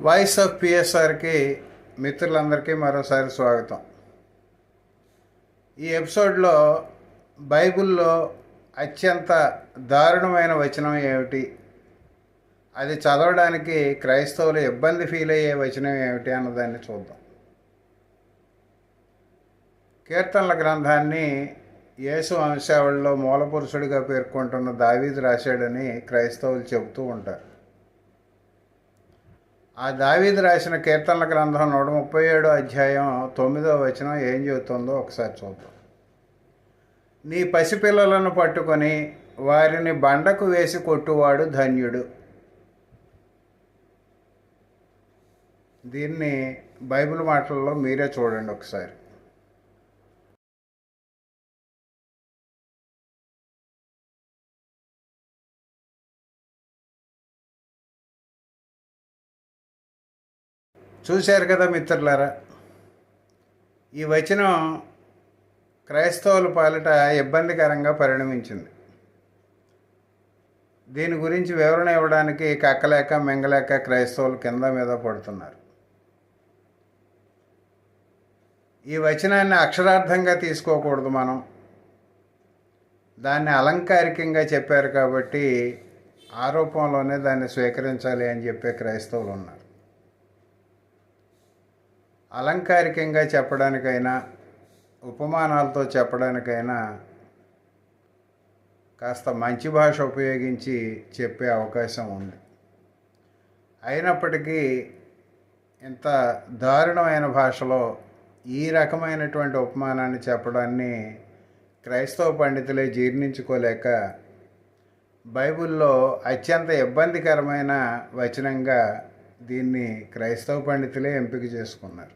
Voice of పిఎస్ఆర్కి మిత్రులందరికీ మరోసారి స్వాగతం. ఈ ఎపిసోడ్లో బైబిల్లో అత్యంత దారుణమైన వచనం ఏమిటి? అది చదవడానికి క్రైస్తవులు ఇబ్బంది ఫీల్ అయ్యే వచనం ఏమిటి అన్నదాన్ని చూద్దాం. కీర్తనల గ్రంథాన్ని యేసు వంశావళిలో మూలపురుషుడిగా పేర్కొంటున్న దావీదు రాశాడని క్రైస్తవులు చెబుతూ ఉంటారు. ఆ దావీదు రాసిన కీర్తనల గ్రంథం నూట ముప్పై ఏడో అధ్యాయం తొమ్మిదో వచనం ఏం చెబుతుందో ఒకసారి చూద్దాం. నీ పసిపిల్లలను పట్టుకొని వారిని బండకు వేసి కొట్టువాడు ధన్యుడు. దీన్ని బైబిల్ మాటల్లో మీరే చూడండి ఒకసారి. చూశారు కదా మిత్రులారా ఈ వచనం క్రైస్తవుల పాలిట ఇబ్బందికరంగా పరిణమించింది. దీని గురించి వివరణ ఇవ్వడానికి కక్కలేక మింగలేక క్రైస్తవులు కింద మీద పడుతున్నారు. ఈ వచనాన్ని అక్షరార్థంగా తీసుకోకూడదు మనం. దాన్ని అలంకారికంగా చెప్పారు కాబట్టి ఆరోపంలోనే దాన్ని స్వీకరించాలి అని చెప్పే క్రైస్తవులు ఉన్నారు. అలంకారికంగా చెప్పడానికైనా ఉపమానాలతో చెప్పడానికైనా కాస్త మంచి భాష ఉపయోగించి చెప్పే అవకాశం ఉంది. అయినప్పటికీ ఇంత దారుణమైన భాషలో ఈ రకమైనటువంటి ఉపమానాన్ని చెప్పడాన్ని క్రైస్తవ పండితులే జీర్ణించుకోలేక బైబిల్లో అత్యంత ఇబ్బందికరమైన వచనంగా దీన్ని క్రైస్తవ పండితులే ఎంపిక చేసుకున్నారు.